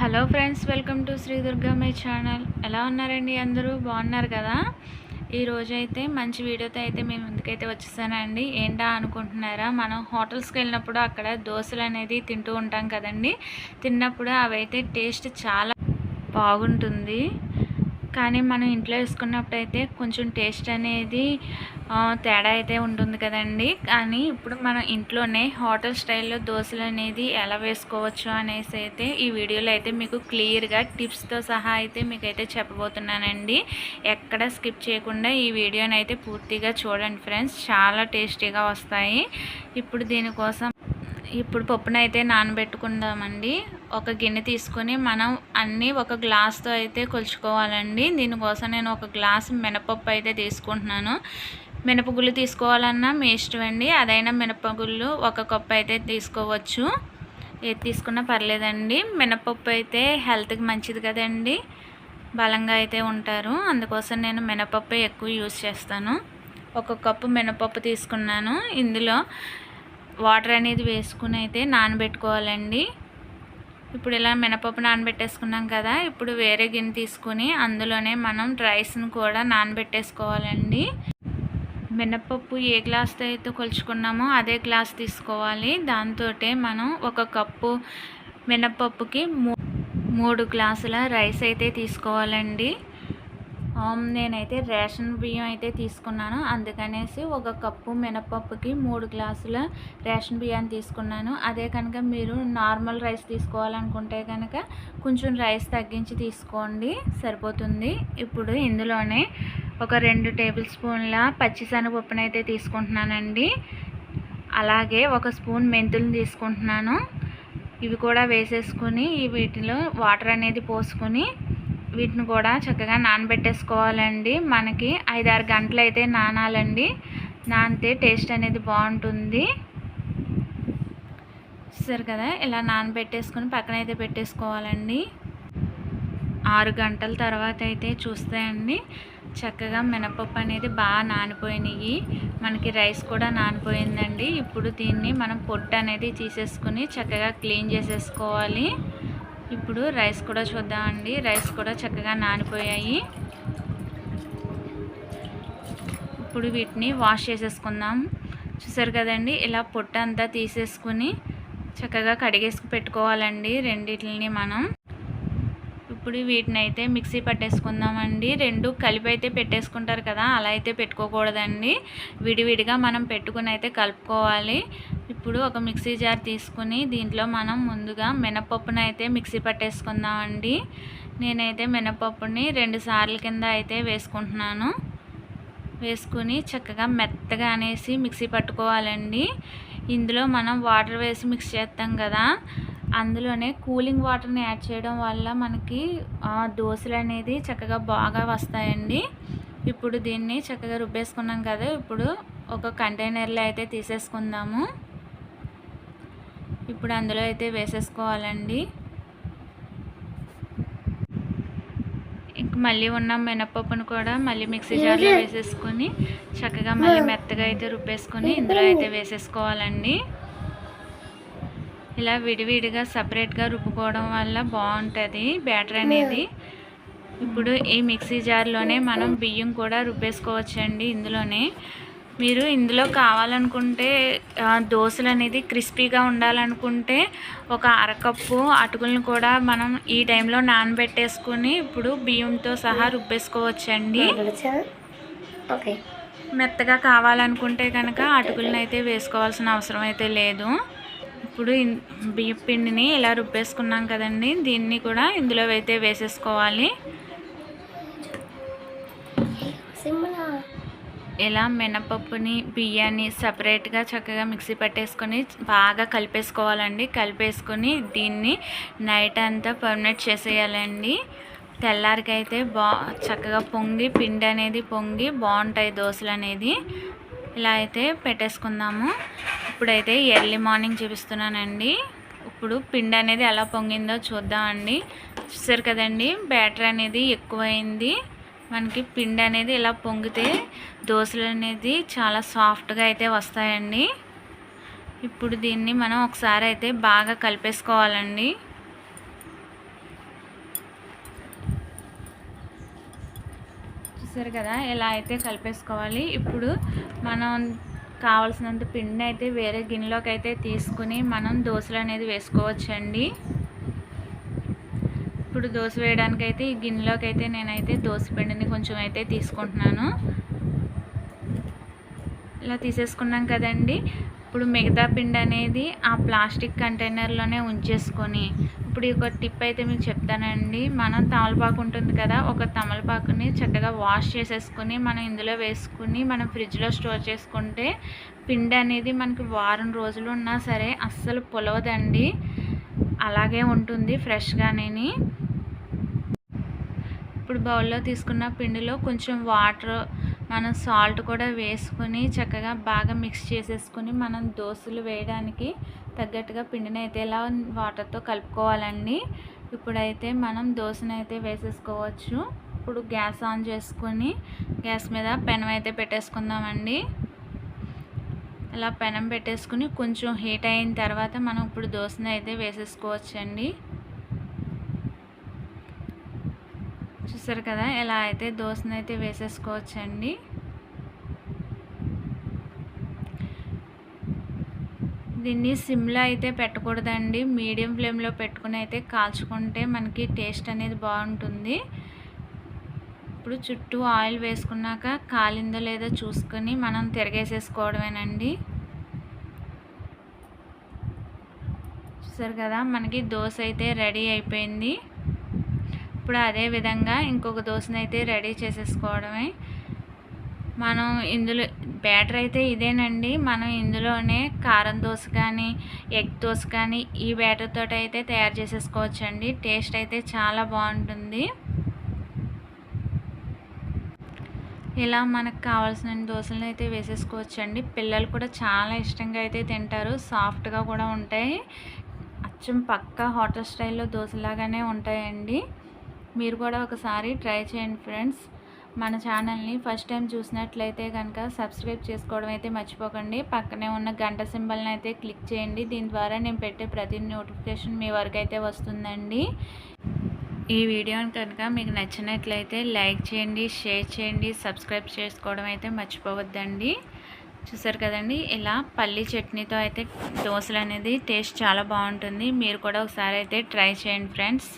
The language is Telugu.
Hello friends welcome to Shri Durga my channel. ఎలా ఉన్నారండి అందరూ? బాగున్నారు కదా? ఈరోజు అయితే మంచి వీడియోతో అయితే మేము ముందుకైతే వచ్చేసానండి. ఏంటా అనుకుంటున్నారా? మనం హోటల్స్కి వెళ్ళినప్పుడు అక్కడ దోశలు అనేది తింటూ ఉంటాం కదండి. తిన్నప్పుడు అవి అయితే టేస్ట్ చాలా బాగుంటుంది. కానీ మనం ఇంట్లో వేసుకున్నప్పుడు అయితే కొంచెం టేస్ట్ అనేది తేడా అయితే ఉంటుంది కదండి. కానీ ఇప్పుడు మనం ఇంట్లోనే హోటల్ స్టైల్లో దోశలు అనేది ఎలా వేసుకోవచ్చు అనేసి అయితే ఈ వీడియోలో అయితే మీకు క్లియర్గా టిప్స్తో సహా అయితే మీకు అయితే చెప్పబోతున్నానండి. ఎక్కడ స్కిప్ చేయకుండా ఈ వీడియోని అయితే పూర్తిగా చూడండి ఫ్రెండ్స్. చాలా టేస్టీగా వస్తాయి. ఇప్పుడు దీనికోసం ఇప్పుడు పప్పునైతే నానబెట్టుకుందామండి. ఒక గిన్నె తీసుకొని మనం అన్నీ ఒక గ్లాస్తో అయితే కొలుచుకోవాలండి. దీనికోసం నేను ఒక గ్లాస్ మినపప్పు అయితే తీసుకుంటున్నాను. మినపగుళ్ళు తీసుకోవాలన్నా మీ ఇష్టం అండి. అదైనా మినపగుళ్ళు ఒక కప్పు అయితే తీసుకోవచ్చు. ఏది తీసుకున్నా పర్లేదండి. మినపప్పు అయితే హెల్త్కి మంచిది కదండి. బలంగా అయితే ఉంటారు. అందుకోసం నేను మినపప్పు ఎక్కువ యూజ్ చేస్తాను. ఒక కప్పు మినపప్పు తీసుకున్నాను. ఇందులో వాటర్ అనేది వేసుకుని అయితే నానబెట్టుకోవాలండి. ఇప్పుడు ఇలా మినపప్పు నానబెట్టేసుకున్నాం కదా ఇప్పుడు వేరే గిన్నె తీసుకుని అందులోనే మనం రైస్ను కూడా నానబెట్టేసుకోవాలండి. మినపప్పు ఏ గ్లాస్తో అయితే కొలుచుకున్నామో అదే గ్లాస్ తీసుకోవాలి. దాంతో మనం ఒక కప్పు మినపప్పుకి మూ మూడు గ్లాసుల రైస్ అయితే తీసుకోవాలండి. నేనైతే రేషన్ బియ్యం అయితే తీసుకున్నాను. అందుకనేసి ఒక కప్పు మినపప్పుకి మూడు గ్లాసుల రేషన్ బియ్యాన్ని తీసుకున్నాను. అదే కనుక మీరు నార్మల్ రైస్ తీసుకోవాలనుకుంటే కనుక కొంచెం రైస్ తగ్గించి తీసుకోండి. సరిపోతుంది. ఇప్పుడు ఇందులోనే ఒక రెండు టేబుల్ స్పూన్ల పచ్చిశనగపప్పును అయితే తీసుకుంటున్నానండి. అలాగే ఒక స్పూన్ మెంతులు తీసుకుంటున్నాను. ఇవి కూడా వేసేసుకుని వీటిలో వాటర్ అనేది పోసుకొని వీటిని కూడా చక్కగా నానబెట్టేసుకోవాలండి. మనకి ఐదారు గంటలు అయితే నానాలండి. నానితే టేస్ట్ అనేది బాగుంటుంది. చూసారు కదా ఇలా నానబెట్టేసుకొని పక్కన అయితే పెట్టేసుకోవాలండి. ఆరు గంటల తర్వాత అయితే చూస్తే అండి. చక్కగా మినపప్పు అనేది బాగా నానిపోయినాయి. మనకి రైస్ కూడా నానిపోయిందండి. ఇప్పుడు దీన్ని మనం పొట్టు అనేది తీసేసుకుని చక్కగా క్లీన్ చేసేసుకోవాలి. ఇప్పుడు రైస్ కూడా చూద్దామండి. రైస్ కూడా చక్కగా నానిపోయాయి. ఇప్పుడు వీటిని వాష్ చేసేసుకుందాం. చూసారు కదండి ఇలా పొట్టు అంతా తీసేసుకుని చక్కగా కడిగేసి పెట్టుకోవాలండి. రెండిటిని మనం. ఇప్పుడు వీటిని అయితే మిక్సీ పట్టేసుకుందామండి. రెండు కలిపి అయితే పెట్టేసుకుంటారు కదా అలా అయితే పెట్టుకోకూడదండి. విడివిడిగా మనం పెట్టుకుని అయితే కలుపుకోవాలి. ఇప్పుడు ఒక మిక్సీ జార్ తీసుకుని దీంట్లో మనం ముందుగా మినపప్పును అయితే మిక్సీ పట్టేసుకుందామండి. నేనైతే మినపప్పుని రెండు సార్లు కింద అయితే వేసుకుంటున్నాను. వేసుకుని చక్కగా మెత్తగా అనేసి మిక్సీ పట్టుకోవాలండి. ఇందులో మనం వాటర్ వేసి మిక్స్ చేస్తాం కదా అందులోనే కూలింగ్ వాటర్ని యాడ్ చేయడం వల్ల మనకి ఆ, దోశలు అనేది చక్కగా బాగా వస్తాయండి. ఇప్పుడు దీన్ని చక్కగా రుబ్బేసుకున్నాం కదా ఇప్పుడు ఒక కంటైనర్లో అయితే తీసేసుకుందాము. ఇప్పుడు అందులో అయితే వేసేసుకోవాలండి. ఇంక మళ్ళీ ఉన్న మినపప్పును కూడా మళ్ళీ మిక్సీ జార్లో వేసేసుకొని చక్కగా మళ్ళీ మెత్తగా అయితే రుబ్బేసుకొని ఇందులో అయితే వేసేసుకోవాలండి. ఇలా విడివిడిగా సపరేట్గా రుబ్బుకోవడం వల్ల బాగుంటుంది బ్యాటర్ అనేది. ఇప్పుడు ఈ మిక్సీ జార్లోనే మనం బియ్యం కూడా రుబ్బేసుకోవచ్చండి ఇందులోనే. మీరు ఇందులో కావాలనుకుంటే దోశలు అనేది క్రిస్పీగా ఉండాలనుకుంటే ఒక అరకప్పు అటుకులను కూడా మనం ఈ టైంలో నానబెట్టేసుకుని ఇప్పుడు బియ్యంతో సహా రుబ్బేసుకోవచ్చండి. ఓకే. మెత్తగా కావాలనుకుంటే కనుక అటుకులను అయితే వేసుకోవాల్సిన అవసరం అయితే లేదు. ఇప్పుడు బియ్యం పిండిని ఇలా రుబ్బేసుకున్నాం కదండి. దీన్ని కూడా ఇందులో అయితే వేసేసుకోవాలి. ఇలా మినపప్పుని బియ్యాన్ని సపరేట్గా చక్కగా మిక్సీ పట్టేసుకొని బాగా కలిపేసుకోవాలండి. కలిపేసుకొని దీన్ని నైట్ అంతా పర్మినెంట్ చేసేయాలండి. తెల్లారికైతే బా చక్కగా పొంగి పిండి అనేది పొంగి బాగుంటాయి దోశలు అనేది ఇలా అయితే పెట్టేసుకుందాము. ఇప్పుడైతే ఎర్లీ మార్నింగ్ చూపిస్తున్నానండి. ఇప్పుడు పిండి అనేది ఎలా పొంగిందో చూద్దామండి చూసారు కదండి బ్యాటర్ అనేది ఎక్కువైంది. మనకి పిండి అనేది ఇలా పొంగితే దోశలు అనేది చాలా సాఫ్ట్గా అయితే వస్తాయండి. ఇప్పుడు దీన్ని మనం ఒకసారి అయితే బాగా కలిపేసుకోవాలండి. చూసారు కదా ఎలా అయితే కలిపేసుకోవాలి. ఇప్పుడు మనం కావాల్సినంత పిండిని అయితే వేరే గిన్నెలోకి అయితే తీసుకుని మనం దోశలు అనేది వేసుకోవచ్చండి. ఇప్పుడు దోశ వేయడానికి అయితే ఈ గిన్నెలోకి అయితే నేనైతే దోశ పిండిని కొంచెం అయితే తీసుకుంటున్నాను. ఇలా తీసేసుకున్నాం కదండి. ఇప్పుడు మిగతా పిండి అనేది ఆ ప్లాస్టిక్ కంటైనర్లోనే ఉంచేసుకొని ఇప్పుడు ఒక టిప్ అయితే మీకు చెప్తానండి. మనం తమలపాకు ఉంటుంది కదా ఒక తమలపాకుని చక్కగా వాష్ చేసేసుకుని మనం ఇందులో వేసుకుని మనం ఫ్రిడ్జ్లో స్టోర్ చేసుకుంటే పిండి అనేది మనకి వారం రోజులు ఉన్నా సరే అస్సలు పొలవదండి. అలాగే ఉంటుంది ఫ్రెష్గానేని. ఇప్పుడు బౌల్లో తీసుకున్న పిండిలో కొంచెం వాటర్ మనం సాల్ట్ కూడా వేసుకుని చక్కగా బాగా మిక్స్ చేసేసుకుని మనం దోశలు వేయడానికి తగ్గట్టుగా పిండిని అయితే ఇలా వాటర్తో కలుపుకోవాలండి. ఇప్పుడైతే మనం దోశను అయితే వేసేసుకోవచ్చు. ఇప్పుడు గ్యాస్ ఆన్ చేసుకొని గ్యాస్ మీద పెనం అయితే పెట్టేసుకుందామండి. ఇలా పెనం పెట్టేసుకుని కొంచెం హీట్ అయిన తర్వాత మనం ఇప్పుడు దోశని అయితే వేసేసుకోవచ్చండి. చూసారు కదా ఎలా అయితే దోశను అయితే వేసేసుకోవచ్చండి. దీన్ని సిమ్లో అయితే పెట్టకూడదండి. మీడియం ఫ్లేమ్లో పెట్టుకుని అయితే కాల్చుకుంటే మనకి టేస్ట్ అనేది బాగుంటుంది. ఇప్పుడు చుట్టూ ఆయిల్ వేసుకున్నాక కాలిందో లేదో చూసుకొని మనం తిరగేసేసుకోవడమేనండి. చూసారు కదా మనకి దోశ అయితే రెడీ అయిపోయింది. ఇప్పుడు అదే విధంగా ఇంకొక దోశను అయితే రెడీ చేసేసుకోవడమే. మనం ఇందులో బ్యాటర్ అయితే ఇదేనండి. మనం ఇందులోనే కారం దోశ కానీ ఎగ్ దోశ కానీ ఈ బ్యాటర్ తోటి అయితే తయారు చేసేసుకోవచ్చండి. టేస్ట్ అయితే చాలా బాగుంటుంది. ఇలా మనకు కావాల్సిన దోశలను అయితే వేసేసుకోవచ్చండి. పిల్లలు కూడా చాలా ఇష్టంగా అయితే తింటారు. సాఫ్ట్గా కూడా ఉంటాయి. అచ్చం పక్కా హోటల్ స్టైల్లో దోశలాగానే ఉంటాయండి. మీరు కూడా ఒకసారి ట్రై చేయండి ఫ్రెండ్స్. మన ఛానల్ని ఫస్ట్ టైం చూసినట్లయితే కనుక సబ్స్క్రైబ్ చేసుకోవడం అయితే మర్చిపోకండి. పక్కనే ఉన్న గంట సింబల్ని అయితే క్లిక్ చేయండి. దీని ద్వారా నేను పెట్టే ప్రతి నోటిఫికేషన్ మీ వరకు అయితే వస్తుందండి. ఈ వీడియోని కనుక మీకు నచ్చినట్లయితే లైక్ చేయండి షేర్ చేయండి సబ్స్క్రైబ్ చేసుకోవడం అయితే మర్చిపోవద్దండి. చూసారు కదండి ఇలా పల్లి చట్నీతో అయితే దోశలు అనేది టేస్ట్ చాలా బాగుంటుంది. మీరు కూడా ఒకసారి అయితే ట్రై చేయండి ఫ్రెండ్స్.